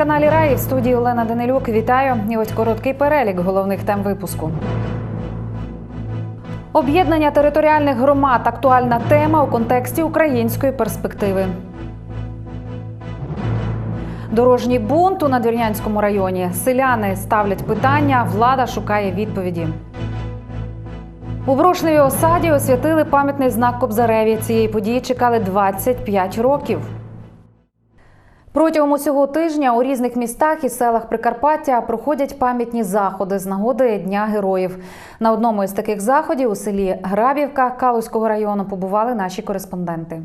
каналі Раї в студії Олена Данилюк. Вітаю. І ось короткий перелік головних тем випуску. Об'єднання територіальних громад актуальна тема у контексті української перспективи. Дорожній бунт у Надвірнянському районі. Селяни ставлять питання, влада шукає відповіді. У Брошневій осаді освятили пам'ятний знак Кобзареві. Цієї події чекали 25 років. Протягом усього тижня у різних містах і селах Прикарпаття проходять пам'ятні заходи з нагоди Дня героїв. На одному із таких заходів у селі Грабівка Калузького району побували наші кореспонденти.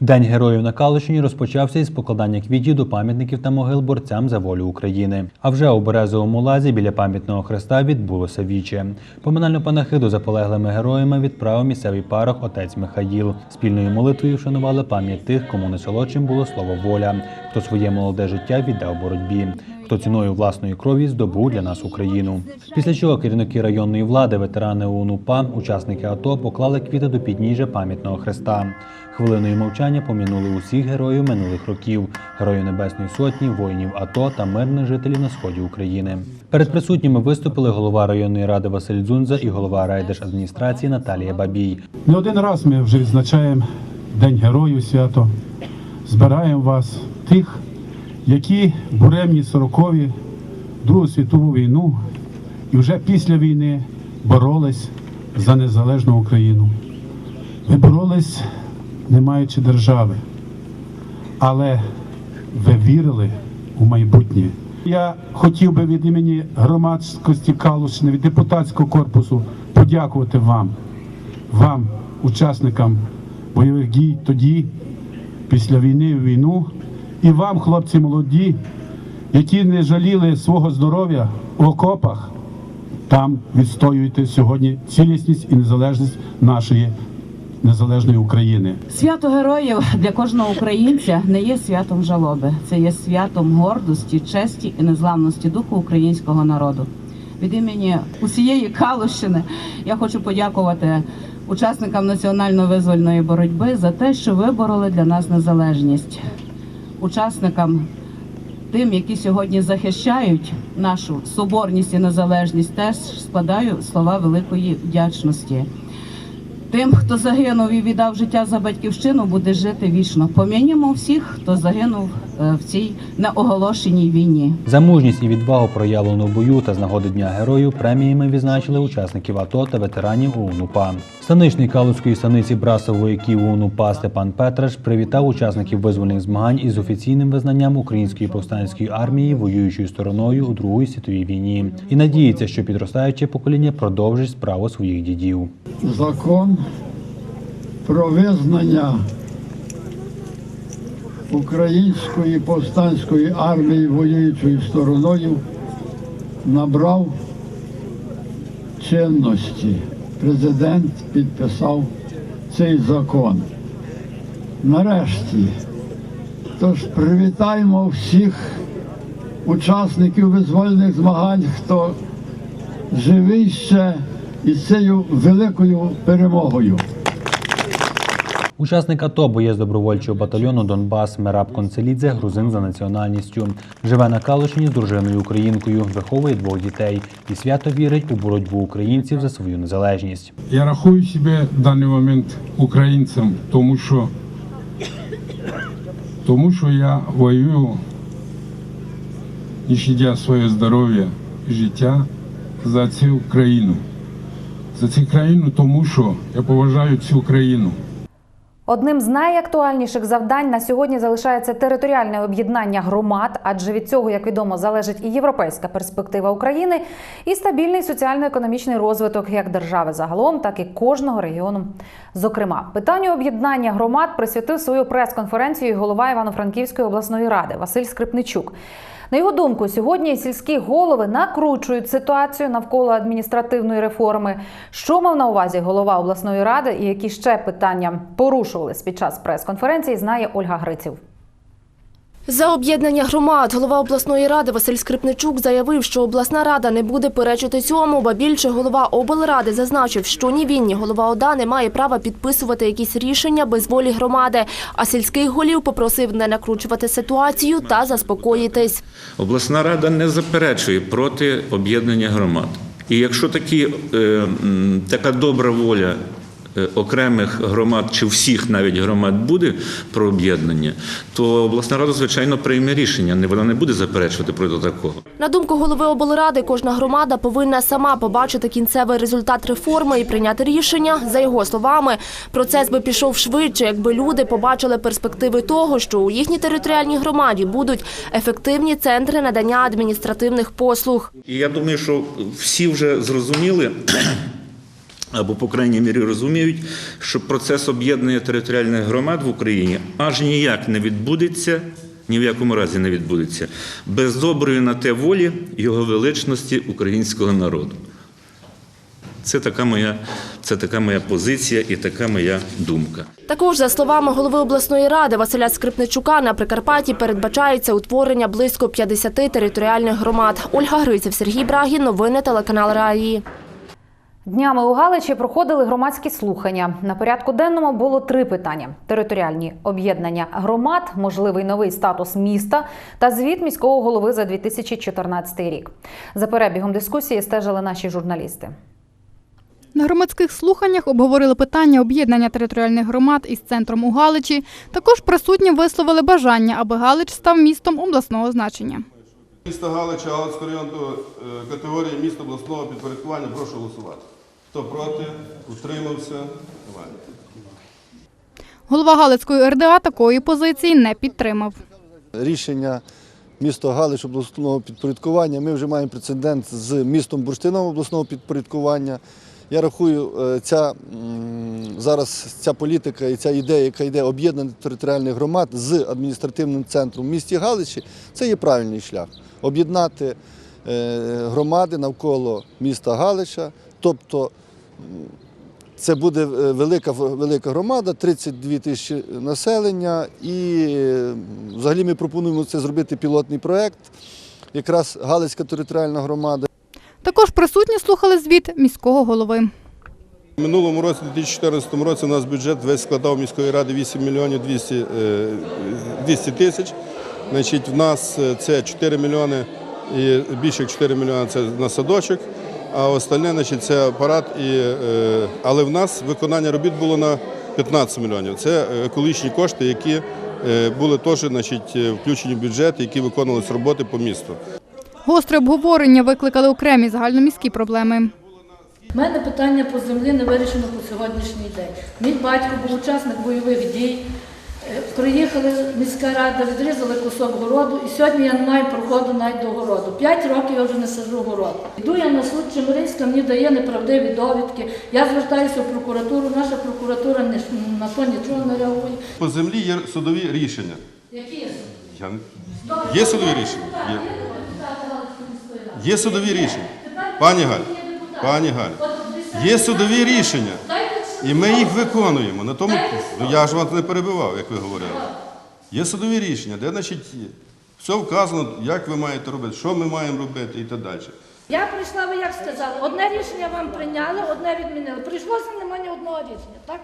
День героїв на Калищині розпочався із покладання квітів до пам'ятників та могил борцям за волю України. А вже у Березовому лазі біля пам'ятного хреста відбулося віче. Поминальну панахиду за полеглими героями відправив місцевий парох отець Михаїл. Спільною молитвою вшанували пам'ять тих, кому найсолодшим було слово воля, хто своє молоде життя віддав боротьбі. Хто ціною власної крові здобув для нас Україну. Після чого керівники районної влади, ветерани ОУН-УПА, учасники АТО поклали квіти до підніжжя пам'ятного хреста. Хвилиною мовчання помінули усіх героїв минулих років, героїв Небесної Сотні, воїнів АТО та мирних жителів на сході України. Перед присутніми виступили голова районної ради Василь Дзунза і голова райдержадміністрації Наталія Бабій. Не один раз ми вже відзначаємо День Героїв свято. Збираємо вас, тих, які буремні сорокові Другу світову війну і вже після війни боролись за незалежну Україну. Ви боролись, не маючи держави, але ви вірили у майбутнє. Я хотів би від імені громадськості Калушини, від депутатського корпусу подякувати вам вам, учасникам бойових дій тоді, після війни і війну, і вам, хлопці молоді, які не жаліли свого здоров'я в окопах, там відстоюєте сьогодні цілісність і незалежність нашої незалежної України. Свято героїв для кожного українця не є святом жалоби, це є святом гордості, честі і незламності духу українського народу. Від імені усієї Калущини я хочу подякувати учасникам національно-визвольної боротьби за те, що вибороли для нас незалежність, учасникам тим, які сьогодні захищають нашу соборність і незалежність, теж складаю слова великої вдячності. Тим, хто загинув і віддав життя за батьківщину, буде жити вічно. Пом'янімо всіх, хто загинув в цій неоголошеній війні. За мужність і відвагу проявлену в бою та з нагоди Дня героїв преміями відзначили учасників АТО та ветеранів ОУН-УПА. Станичний Калузької станиці Брасов вояків ОУН-УПА Степан Петраш привітав учасників визвольних змагань із офіційним визнанням Української повстанської армії воюючою стороною у Другій світовій війні і надіється, що підростаюче покоління продовжить справу своїх дідів. закон про визнання Української повстанської армії воюючою стороною набрав чинності. Президент підписав цей закон. Нарешті. Тож привітаємо всіх учасників визвольних змагань, хто живий ще із цією великою перемогою. Учасник АТО, боєць добровольчого батальйону Донбас Мераб Концелідзе, грузин за національністю. Живе на Калишині з дружиною українкою, виховує двох дітей і свято вірить у боротьбу українців за свою незалежність. Я рахую себе в даний момент українцем, тому що, тому що я воюю, не щадя своє здоров'я і життя за цю країну. За цю країну, тому що я поважаю цю країну. Одним з найактуальніших завдань на сьогодні залишається територіальне об'єднання громад, адже від цього, як відомо, залежить і європейська перспектива України, і стабільний соціально-економічний розвиток як держави загалом, так і кожного регіону. Зокрема, питанню об'єднання громад присвятив свою прес-конференцію голова Івано-Франківської обласної ради Василь Скрипничук. На його думку, сьогодні сільські голови накручують ситуацію навколо адміністративної реформи. Що мав на увазі голова обласної ради і які ще питання порушувались під час прес-конференції, знає Ольга Гриців. За об'єднання громад голова обласної ради Василь Скрипничук заявив, що обласна рада не буде перечити цьому, ба більше голова облради зазначив, що ні він, ні голова ОДА не має права підписувати якісь рішення без волі громади. А сільських голів попросив не накручувати ситуацію та заспокоїтись. Обласна рада не заперечує проти об'єднання громад. І якщо такі, е, така добра воля окремих громад чи всіх навіть громад буде про об'єднання, то обласна рада, звичайно, прийме рішення. Вона не буде заперечувати проти такого. На думку голови облради, кожна громада повинна сама побачити кінцевий результат реформи і прийняти рішення. За його словами, процес би пішов швидше, якби люди побачили перспективи того, що у їхній територіальній громаді будуть ефективні центри надання адміністративних послуг. І я думаю, що всі вже зрозуміли. Або, по крайній мірі, розуміють, що процес об'єднання територіальних громад в Україні аж ніяк не відбудеться, ні в якому разі не відбудеться, без доброї на те волі його величності українського народу. Це така моя, це така моя позиція і така моя думка. Також, за словами голови обласної ради Василя Скрипничука, на Прикарпатті передбачається утворення близько 50 територіальних громад. Ольга Гриців, Сергій Брагін. Новини телеканал Раї. Днями у Галичі проходили громадські слухання. На порядку денному було три питання: територіальні об'єднання громад, можливий новий статус міста та звіт міського голови за 2014 рік. За перебігом дискусії стежили наші журналісти. На громадських слуханнях обговорили питання об'єднання територіальних громад із центром у Галичі. Також присутні висловили бажання, аби Галич став містом обласного значення. Місто Галича, Галицького району е, категорії міст обласного підпорядкування. Прошу голосувати. Хто проти? Утримався? Давай. Голова Галицької РДА такої позиції не підтримав. рішення міста Галич обласного підпорядкування. Ми вже маємо прецедент з містом Бурштином обласного підпорядкування. Я рахую, е, ця зараз ця політика і ця ідея, яка йде об'єднання територіальних громад з адміністративним центром в місті Галичі, це є правильний шлях. Об'єднати е, громади навколо міста Галича, тобто це буде е, велика, велика громада, 32 тисячі населення. І е, взагалі ми пропонуємо це зробити пілотний проєкт. Якраз Галицька територіальна громада. Також присутні слухали звіт міського голови. У минулому році, у 2014 році, у нас бюджет весь складав міської ради 8 мільйонів 200, е, 200 тисяч. Значить, в нас е, це 4 мільйони і більше 4 мільйони це на садочок, а остальне значить, це апарат. І, е, але в нас виконання робіт було на 15 мільйонів. Це екологічні кошти, які е, були теж значить, е, включені в бюджет, які виконувалися роботи по місту. Гостре обговорення викликали окремі загальноміські проблеми. У мене питання по землі не вирішено по сьогоднішній день. Мій батько був учасник бойових дій. Е, Приїхали міська рада, відрізали кусок городу, і сьогодні я не маю проходу навіть до городу. П'ять років я вже не сажу город. Йду я на суд, Чемеринська мені дає неправдиві довідки. Я звертаюся в прокуратуру, наша прокуратура не- на то нічого не реагує. По землі є судові рішення. Які є? Я Є судові рішення? Є. Є судові рішення. Пані Галь, пані Галь, є судові рішення. І ми їх виконуємо. На тому, ну я ж вас не перебивав, як ви говорили. Є судові рішення, де значить все вказано, як ви маєте робити, що ми маємо робити і так далі. Я прийшла, ви як сказали, одне рішення вам прийняли, одне відмінили. Прийшлося, немає ні одного рішення, так?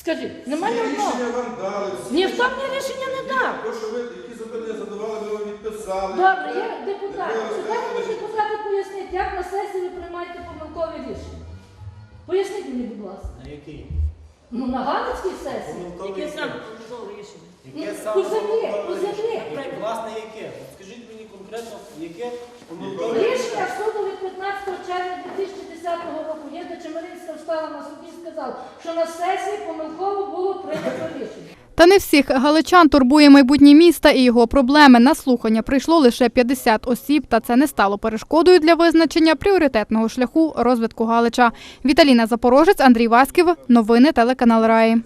Скажіть, немає ні одного. вам дали. Ніхто мені рішення не дав. То, що ви які запитання задавали, ми вам відписали. Добре, є депутат. Чекайте мені депутати поясніть, як на сесії ви приймаєте помилкові рішення. Мені, будь ласка. На який? Ну, на Галицькій сесії. Яке саме помилкове рішення? Землі. Власне, яке? Скажіть мені конкретно, яке Рішення суду від 15 червня 2010 року є, де Чемеринська встала на суді і сказала, що на сесії помилково було прийнято рішення. Та не всіх галичан турбує майбутнє міста і його проблеми. На слухання прийшло лише 50 осіб, та це не стало перешкодою для визначення пріоритетного шляху розвитку Галича. Віталіна Запорожець, Андрій Васьків. Новини телеканал Раї.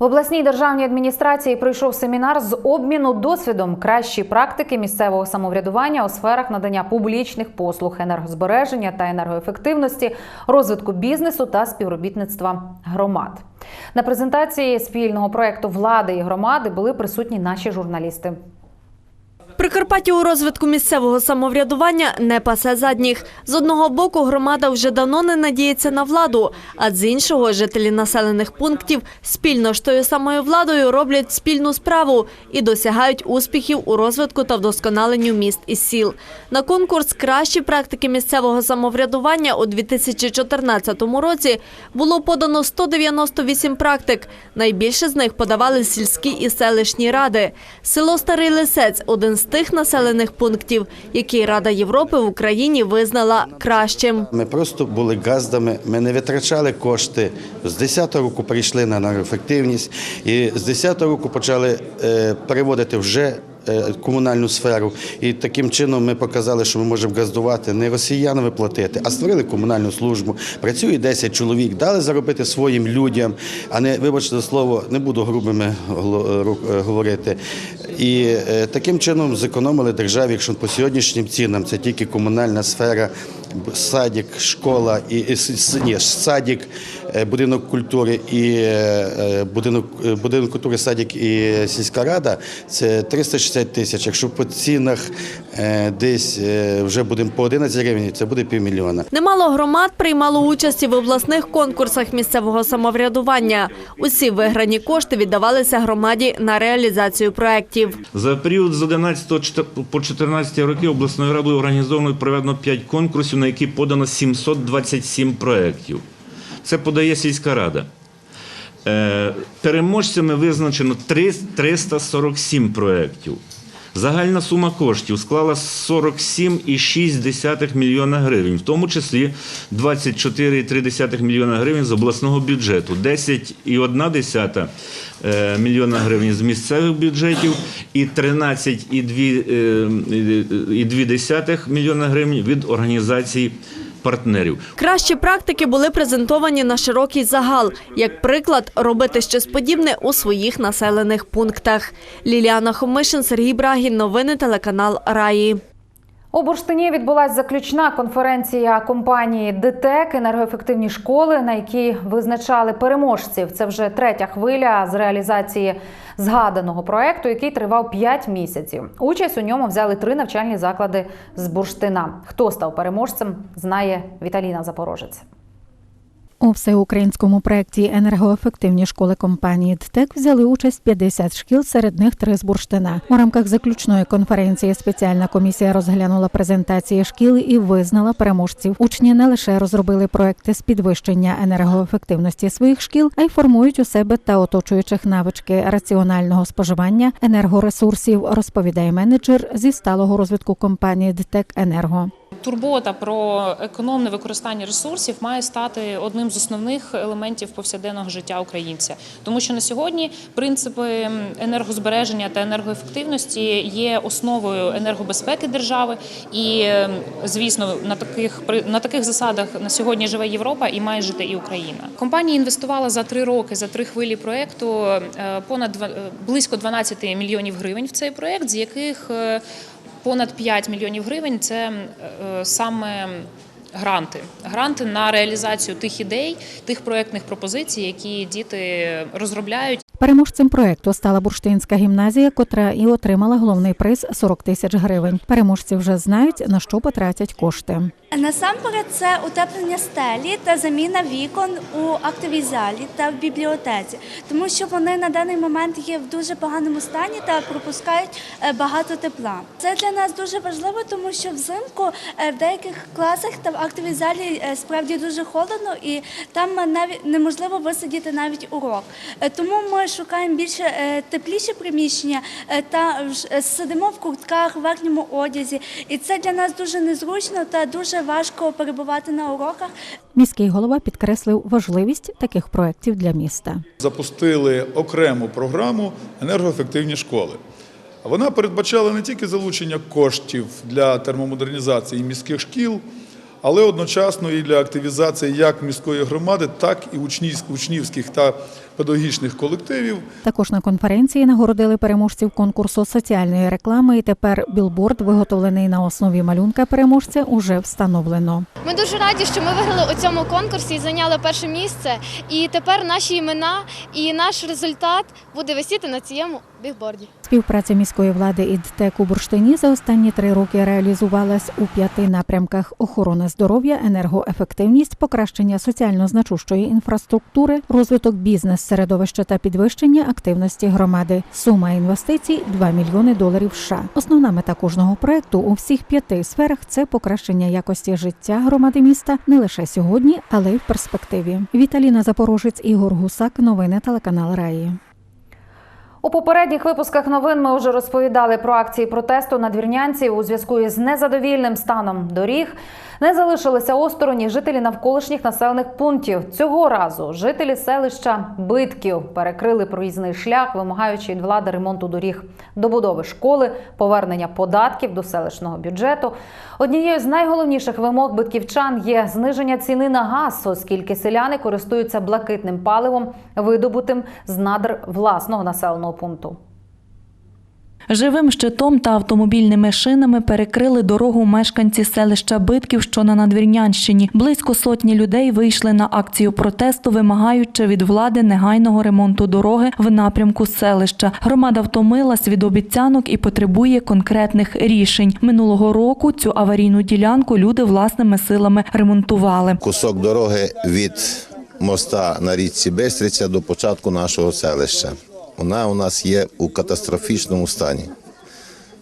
В обласній державній адміністрації пройшов семінар з обміну досвідом кращі практики місцевого самоврядування у сферах надання публічних послуг, енергозбереження та енергоефективності, розвитку бізнесу та співробітництва громад. На презентації спільного проекту влади і громади були присутні наші журналісти. Прикарпаття у розвитку місцевого самоврядування не пасе задніх. З одного боку, громада вже давно не надіється на владу, а з іншого жителі населених пунктів спільно з тою самою владою роблять спільну справу і досягають успіхів у розвитку та вдосконаленню міст і сіл. На конкурс кращі практики місцевого самоврядування у 2014 році було подано 198 практик. Найбільше з них подавали сільські і селищні ради. Село Старий Лисець один з тих населених пунктів, які Рада Європи в Україні визнала кращим. Ми просто були газдами, ми не витрачали кошти. З 10-го року прийшли на енергоефективність і з 10-го року почали е, переводити вже комунальну сферу. І таким чином ми показали, що ми можемо газдувати не росіянами платити, а створили комунальну службу. Працює 10 чоловік, дали заробити своїм людям, а не, вибачте за слово, не буду грубими гло- е, говорити. І е, таким чином зекономили державі, якщо по сьогоднішнім цінам це тільки комунальна сфера, садик, школа і, ні, садик, е, будинок культури і е, е, будинок, е, будинок культури, садик і сільська рада це 360 тисяч. Якщо по цінах е, десь е, вже будемо по 11 гривень, це буде півмільйона. Немало громад приймало участь в обласних конкурсах місцевого самоврядування. Усі виграні кошти віддавалися громаді на реалізацію проєктів. За період з 11 чотир- по 14 роки обласною радою організовано і проведено 5 конкурсів, на які подано 727 проєктів. Це подає сільська рада. Е, Переможцями визначено три- 347 проєктів. Загальна сума коштів склала 47,6 мільйона гривень, в тому числі 24,3 мільйона гривень з обласного бюджету, 10,1 е, мільйона гривень з місцевих бюджетів і 13,2 мільйона гривень від організацій партнерів. Кращі практики були презентовані на широкий загал, як приклад робити щось подібне у своїх населених пунктах. Ліліана Хомишин, Сергій Брагін. Новини телеканал Раї. У Бурштині відбулася заключна конференція компанії ДТЕК енергоефективні школи, на якій визначали переможців. Це вже третя хвиля з реалізації згаданого проекту, який тривав 5 місяців. Участь у ньому взяли три навчальні заклади з Бурштина. Хто став переможцем, знає Віталіна Запорожець. У всеукраїнському проєкті енергоефективні школи компанії ДТЕК взяли участь 50 шкіл, серед них три з бурштина. У рамках заключної конференції спеціальна комісія розглянула презентації шкіл і визнала переможців. Учні не лише розробили проекти з підвищення енергоефективності своїх шкіл, а й формують у себе та оточуючих навички раціонального споживання енергоресурсів, розповідає менеджер зі сталого розвитку компанії ДТЕК Енерго. Турбота про економне використання ресурсів має стати одним з основних елементів повсякденного життя українця, тому що на сьогодні принципи енергозбереження та енергоефективності є основою енергобезпеки держави, і звісно, на таких на таких засадах на сьогодні живе Європа і має жити і Україна. Компанія інвестувала за три роки, за три хвилі проекту е, понад е, близько 12 мільйонів гривень в цей проект, з яких е, Понад 5 мільйонів гривень. Це е, саме гранти. Гранти на реалізацію тих ідей, тих проєктних пропозицій, які діти розробляють. Переможцем проекту стала бурштинська гімназія, котра і отримала головний приз 40 тисяч гривень. Переможці вже знають на що потратять кошти. Насамперед, це утеплення стелі та заміна вікон у актовій залі та в бібліотеці, тому що вони на даний момент є в дуже поганому стані та пропускають е, багато тепла. Це для нас дуже важливо, тому що взимку е, в деяких класах та в актовій залі е, справді дуже холодно, і там навіть неможливо висидіти навіть урок. Е, Тому ми шукаємо більше е, тепліші приміщення та сидимо в куртках, в верхньому одязі, і це для нас дуже незручно та дуже важко перебувати на уроках. Міський голова підкреслив важливість таких проєктів для міста. запустили окрему програму енергоефективні школи. Вона передбачала не тільки залучення коштів для термомодернізації міських шкіл, але одночасно і для активізації як міської громади, так і учнівськ- учнівських та педагогічних колективів. Також на конференції нагородили переможців конкурсу соціальної реклами. І тепер білборд, виготовлений на основі малюнка переможця, уже встановлено. Ми дуже раді, що ми виграли у цьому конкурсі і зайняли перше місце. І тепер наші імена і наш результат буде висіти на цьому бігборді. Співпраця міської влади і ДТЕК у Бурштині за останні три роки реалізувалась у п'яти напрямках: охорона здоров'я, енергоефективність, покращення соціально значущої інфраструктури, розвиток бізнес-середовища та підвищення активності громади. Сума інвестицій 2 мільйони доларів. США. Основна мета кожного проекту у всіх п'яти сферах це покращення якості життя громади міста не лише сьогодні, але й в перспективі. Віталіна Запорожець, Ігор Гусак. Новини телеканал Раї. У попередніх випусках новин ми вже розповідали про акції протесту надвірнянців у зв'язку із незадовільним станом доріг. Не залишилися осторонь жителі навколишніх населених пунктів. Цього разу жителі селища Битків перекрили проїзний шлях, вимагаючи від влади ремонту доріг, добудови школи, повернення податків до селищного бюджету. Однією з найголовніших вимог битківчан є зниження ціни на газ, оскільки селяни користуються блакитним паливом, видобутим з надр власного населеного пункту. Живим щитом та автомобільними шинами перекрили дорогу мешканці селища Битків, що на Надвірнянщині. Близько сотні людей вийшли на акцію протесту, вимагаючи від влади негайного ремонту дороги в напрямку селища. Громада втомилась від обіцянок і потребує конкретних рішень. Минулого року цю аварійну ділянку люди власними силами ремонтували. кусок дороги від моста на річці Бестриця до початку нашого селища. Вона у нас є у катастрофічному стані.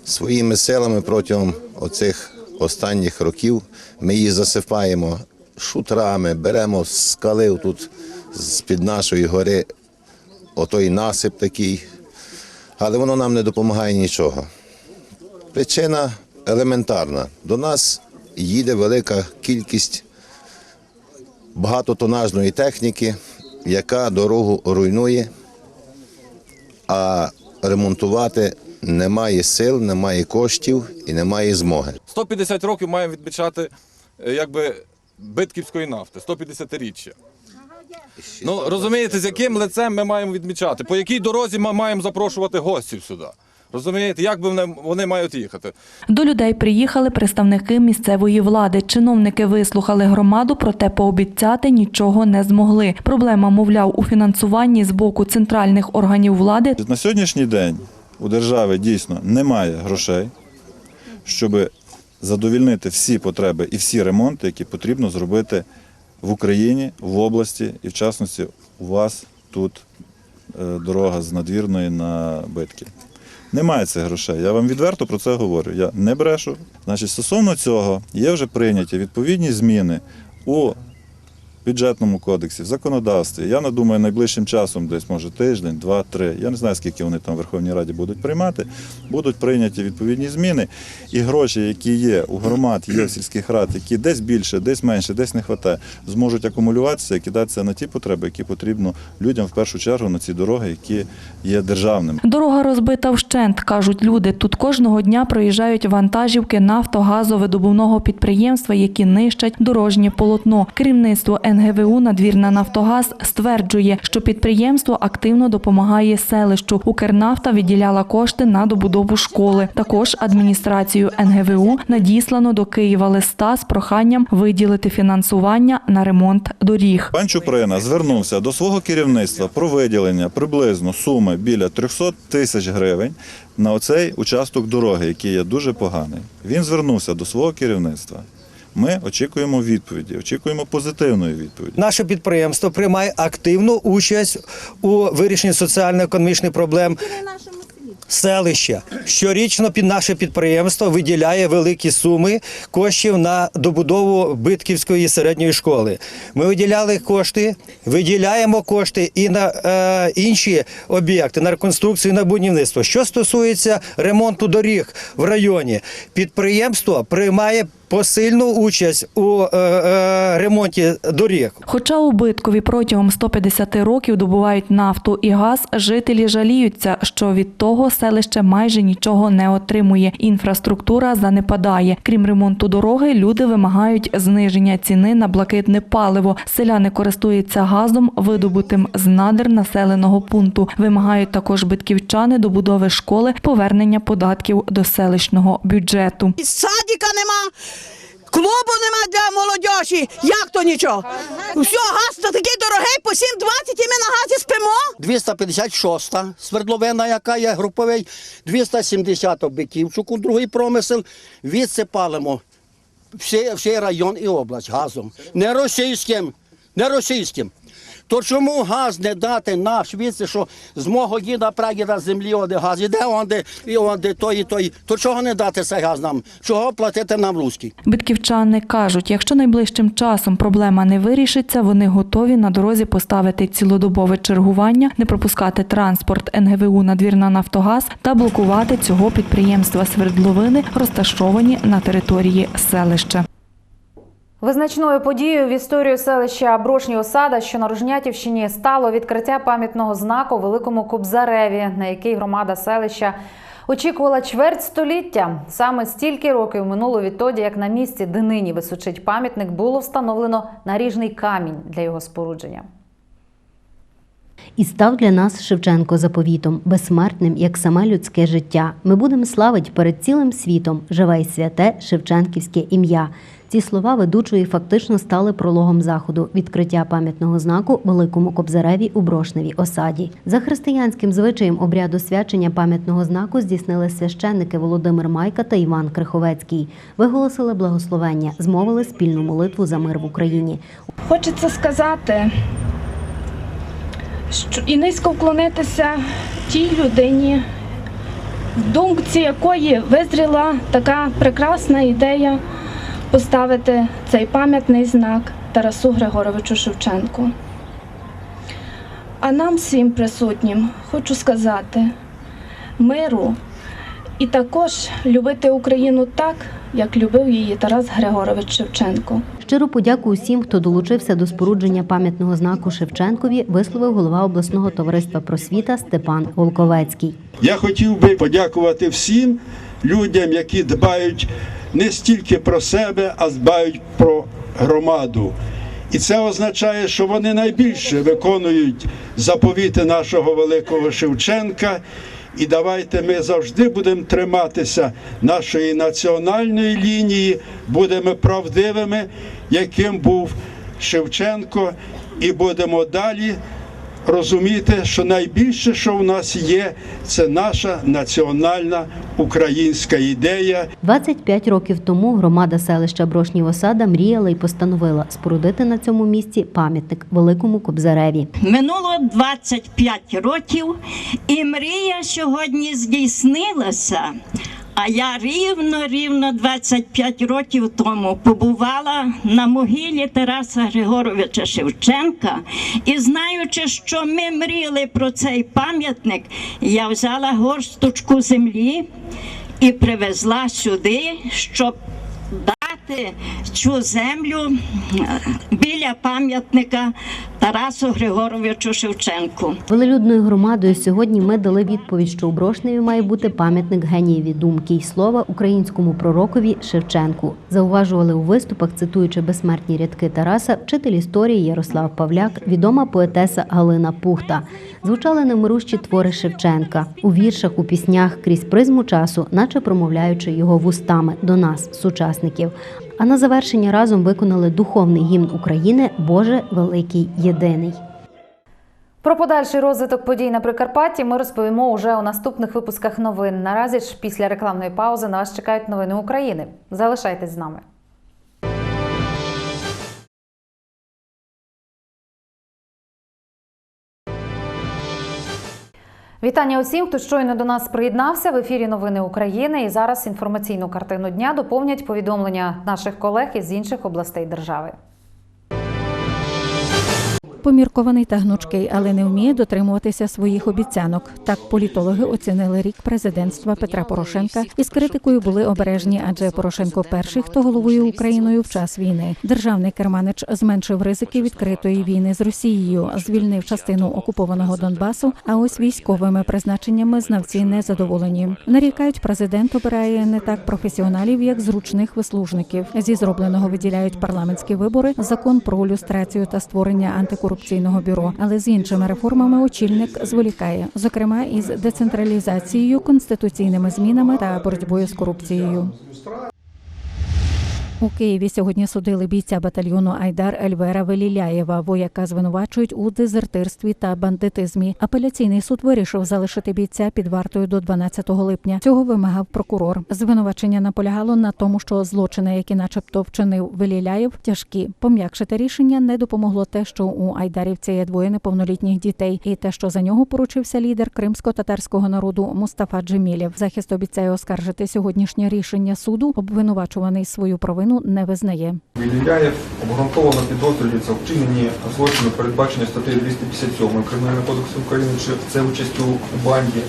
Своїми силами протягом оцих останніх років ми її засипаємо шутрами, беремо скали тут з-під нашої гори отой насип такий, але воно нам не допомагає нічого. Причина елементарна. До нас їде велика кількість багатотонажної техніки, яка дорогу руйнує, а ремонтувати немає сил, немає коштів і немає змоги. 150 років маємо відмічати е, якби битківської нафти, 150-річчя. Ну розумієте, з яким лицем ми маємо відмічати? По якій дорозі ми маємо запрошувати гостів сюди? Розумієте, як би вони, вони мають їхати? До людей приїхали представники місцевої влади. Чиновники вислухали громаду, проте пообіцяти нічого не змогли. Проблема, мовляв, у фінансуванні з боку центральних органів влади. На сьогоднішній день у держави дійсно немає грошей, щоб задовільнити всі потреби і всі ремонти, які потрібно зробити в Україні, в області і в частності у вас тут е, дорога з надвірної на битки. Немає цих грошей. Я вам відверто про це говорю. Я не брешу. Значить, стосовно цього є вже прийняті відповідні зміни у бюджетному кодексі, в законодавстві. Я надумаю, найближчим часом, десь може тиждень, два, три. Я не знаю, скільки вони там в Верховній Раді будуть приймати. Будуть прийняті відповідні зміни, і гроші, які є у громад, є в сільських рад, які десь більше, десь менше, десь не вистачає, зможуть акумулюватися і кидатися на ті потреби, які потрібно людям в першу чергу на ці дороги, які є державними. Дорога розбита вщент, кажуть люди. Тут кожного дня проїжджають вантажівки нафтогазовидобувного підприємства, які нищать дорожнє полотно. Керівництво НГВУ «Надвірна Нафтогаз стверджує, що підприємство активно допомагає селищу. Укрнафта виділяла кошти на добудову школи. Також адміністрацію НГВУ надіслано до Києва листа з проханням виділити фінансування на ремонт доріг. Пан Чуприна звернувся до свого керівництва про виділення приблизно суми біля 300 тисяч гривень на оцей участок дороги, який є дуже поганий. Він звернувся до свого керівництва. Ми очікуємо відповіді, очікуємо позитивної відповіді. Наше підприємство приймає активну участь у вирішенні соціально-економічних проблем селища. Щорічно під наше підприємство виділяє великі суми коштів на добудову Битківської середньої школи. Ми виділяли кошти, виділяємо кошти і на е, інші об'єкти, на реконструкцію, на будівництво. Що стосується ремонту доріг в районі, підприємство приймає посильну участь у е, е, ремонті доріг. Хоча у Биткові протягом 150 років добувають нафту і газ, жителі жаліються, що від того селище майже нічого не отримує. Інфраструктура занепадає. Крім ремонту дороги, люди вимагають зниження ціни на блакитне паливо. Селяни користуються газом, видобутим з надр населеного пункту. Вимагають також битківчани добудови школи, повернення податків до селищного бюджету. Садика нема, клубу нема для молодежі. Як то нічого? Все, газ такий дорогий, по 7,20 і ми на газі спимо. 256 свердловина, яка є груповий, 270 Биківчуку, другий промисел. Відсипалимо всі, всі район і область газом. Не російським, не російським. То чому газ не дати наш відси, що з мого діда прадіда землі оде газ іде онде і онде той і той. То чого не дати цей газ нам? Чого платити нам русський? Битківчани кажуть, якщо найближчим часом проблема не вирішиться, вони готові на дорозі поставити цілодобове чергування, не пропускати транспорт НГВУ на двір на Нафтогаз та блокувати цього підприємства свердловини, розташовані на території селища. Визначною подією в історію селища Брошні Осада, що на Рожнятівщині, стало відкриття пам'ятного знаку Великому Кобзареві, на який громада селища очікувала чверть століття. Саме стільки років минуло відтоді, як на місці, де нині височить пам'ятник, було встановлено наріжний камінь для його спорудження. І став для нас Шевченко заповітом, безсмертним, як саме людське життя. Ми будемо славить перед цілим світом живе й святе Шевченківське ім'я. Ці слова ведучої фактично стали прологом заходу відкриття пам'ятного знаку Великому Кобзареві у Брошневій осаді. За християнським звичаєм обряду свячення пам'ятного знаку здійснили священники Володимир Майка та Іван Криховецький. Виголосили благословення, змовили спільну молитву за мир в Україні. Хочеться сказати, що і низько вклонитися тій людині, в думці якої визріла така прекрасна ідея поставити цей пам'ятний знак Тарасу Григоровичу Шевченку. А нам всім присутнім хочу сказати миру і також любити Україну так, як любив її Тарас Григорович Шевченко. Щиру подяку усім, хто долучився до спорудження пам'ятного знаку Шевченкові, висловив голова обласного товариства просвіта Степан Волковецький. Я хотів би подякувати всім людям, які дбають не стільки про себе, а дбають про громаду. І це означає, що вони найбільше виконують заповіти нашого великого Шевченка. І давайте ми завжди будемо триматися нашої національної лінії, будемо правдивими, яким був Шевченко, і будемо далі розуміти, що найбільше, що в нас є, це наша національна українська ідея. 25 років тому громада селища Брошнів Осада мріяла і постановила спорудити на цьому місці пам'ятник Великому Кобзареві. Минуло 25 років, і мрія сьогодні здійснилася. А я рівно рівно 25 років тому побувала на могилі Тараса Григоровича Шевченка, і знаючи, що ми мріли про цей пам'ятник, я взяла горсточку землі і привезла сюди, щоб дати цю землю е, біля пам'ятника Тарасу Григоровичу Шевченку. Велелюдною громадою сьогодні ми дали відповідь, що у Брошневі має бути пам'ятник генієві думки й слова українському пророкові Шевченку. Зауважували у виступах, цитуючи безсмертні рядки Тараса, вчитель історії Ярослав Павляк, відома поетеса Галина Пухта. Звучали немирущі твори Шевченка у віршах, у піснях крізь призму часу, наче промовляючи його вустами до нас, сучасників. А на завершення разом виконали духовний гімн України Боже великий єдиний. Про подальший розвиток подій на Прикарпатті ми розповімо уже у наступних випусках новин. Наразі ж після рекламної паузи на вас чекають новини України. Залишайтесь з нами. Вітання усім, хто щойно до нас приєднався в ефірі Новини України. І зараз інформаційну картину дня доповнять повідомлення наших колег із інших областей держави. Поміркований та гнучкий, але не вміє дотримуватися своїх обіцянок. Так політологи оцінили рік президентства Петра Порошенка і з критикою були обережні, адже Порошенко перший, хто головує Україною в час війни. Державний керманич зменшив ризики відкритої війни з Росією, звільнив частину окупованого Донбасу. А ось військовими призначеннями знавці не задоволені. Нарікають, президент обирає не так професіоналів, як зручних вислужників. Зі зробленого виділяють парламентські вибори, закон про люстрацію та створення антикорупційного бюро. Але з іншими реформами очільник зволікає, зокрема із децентралізацією, конституційними змінами та боротьбою з корупцією. У Києві сьогодні судили бійця батальйону Айдар Ельвера Веліляєва, вояка звинувачують у дезертирстві та бандитизмі. Апеляційний суд вирішив залишити бійця під вартою до 12 липня. Цього вимагав прокурор. Звинувачення наполягало на тому, що злочини, які, начебто, вчинив Веліляєв, тяжкі. Пом'якшити рішення не допомогло те, що у Айдарівця є двоє неповнолітніх дітей, і те, що за нього поручився лідер кримсько-татарського народу Мустафа Джемілєв. Захист обіцяє оскаржити сьогоднішнє рішення суду. Обвинувачуваний свою провину не визнає. Віліляєв обґрунтовано підозрюється у вчиненні злочину, передбачення статтею 257 Кримінального кодексу України, чи це участь у банді.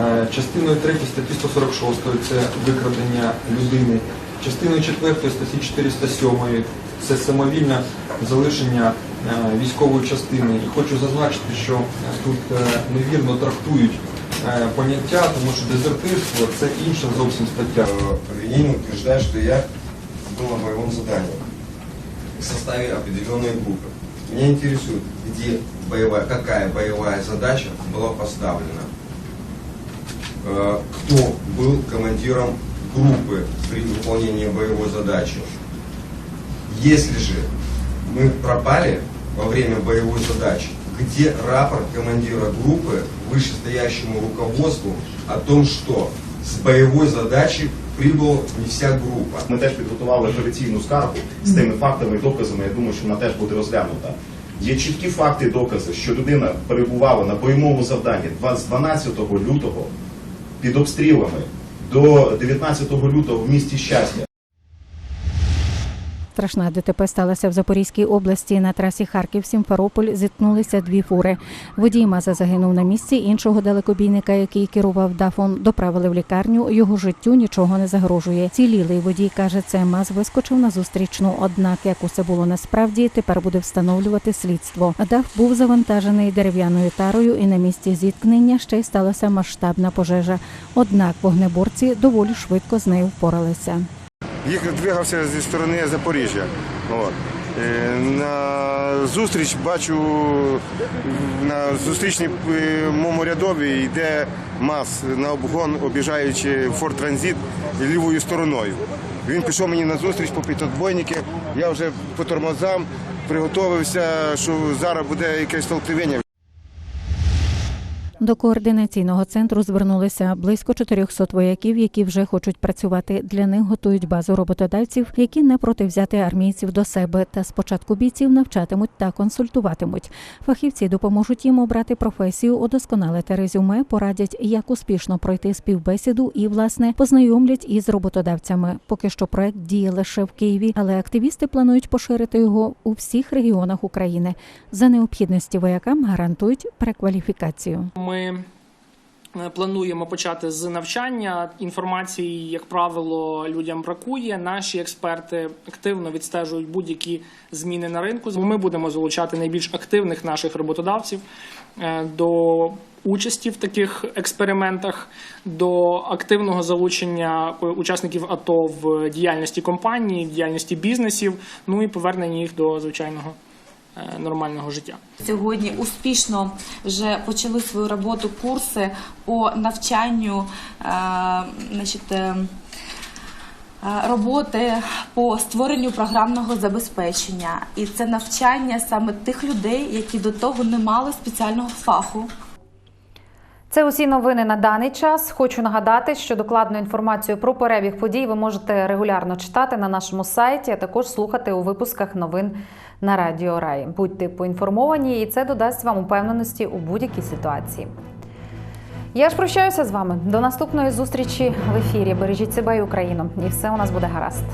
Е, Частиною 3 статті 146 це викрадення людини. Частиною 4 статті 407 це самовільне залишення е, військової частини. І хочу зазначити, що тут е, невірно трактують поняття, тому що дезертирство це інша зовсім стаття. Ленин утверждает, что я был на боевом задании в составе определенной группы. Меня интересует, где боевая, какая боевая задача была поставлена, Э, кто был командиром группы при выполнении боевой задачи. Если же мы пропали во время боевой задачи, где рапорт командира группы вышестоящему руководству о том, что с боевой задачи прибула не вся група. Ми теж підготували офіційну скаргу з тими фактами і доказами. Я думаю, що вона теж буде розглянута. Є чіткі факти і докази, що людина перебувала на бойовому завданні 12 лютого під обстрілами до 19 лютого в місті щастя. Страшна ДТП сталася в Запорізькій області. На трасі Харків-Сімферополь зіткнулися дві фури. Водій Маза загинув на місці. Іншого далекобійника, який керував дафом, доправили в лікарню. Його життю нічого не загрожує. Цілілий водій каже, це Маз вискочив на зустрічну. Однак, як усе було насправді, тепер буде встановлювати слідство. Даф був завантажений дерев'яною тарою, і на місці зіткнення ще й сталася масштабна пожежа. Однак вогнеборці доволі швидко з нею впоралися. Їх двигався зі сторони Запоріжжя. От. Е, На зустріч бачу на зустрічній е, моєму рядові йде МАЗ на обгон, обіжаючи Форт Транзит лівою стороною. Він пішов мені на зустріч по підотбойники, я вже по тормозам приготувався, що зараз буде якесь столкновення. До координаційного центру звернулися близько 400 вояків, які вже хочуть працювати. Для них готують базу роботодавців, які не проти взяти армійців до себе. Та спочатку бійців навчатимуть та консультуватимуть. Фахівці допоможуть їм обрати професію, удосконалити резюме, порадять, як успішно пройти співбесіду і, власне, познайомлять із роботодавцями. Поки що проект діє лише в Києві, але активісти планують поширити його у всіх регіонах України. За необхідності воякам гарантують перекваліфікацію. Ми е, плануємо почати з навчання. Інформації, як правило, людям бракує. Наші експерти активно відстежують будь-які зміни на ринку. Ми будемо залучати найбільш активних наших роботодавців е, до участі в таких експериментах, до активного залучення е, учасників АТО в діяльності компанії, в діяльності бізнесів, ну і повернення їх до звичайного нормального життя. Сьогодні успішно вже почали свою роботу курси по навчанню е, значить, е, е, роботи по створенню програмного забезпечення. І це навчання саме тих людей, які до того не мали спеціального фаху. Це усі новини на даний час. Хочу нагадати, що докладну інформацію про перебіг подій ви можете регулярно читати на нашому сайті, а також слухати у випусках новин на Радіо Рай. Будьте поінформовані, і це додасть вам упевненості у будь-якій ситуації. Я ж прощаюся з вами до наступної зустрічі в ефірі. Бережіть себе і Україну, і все у нас буде гаразд.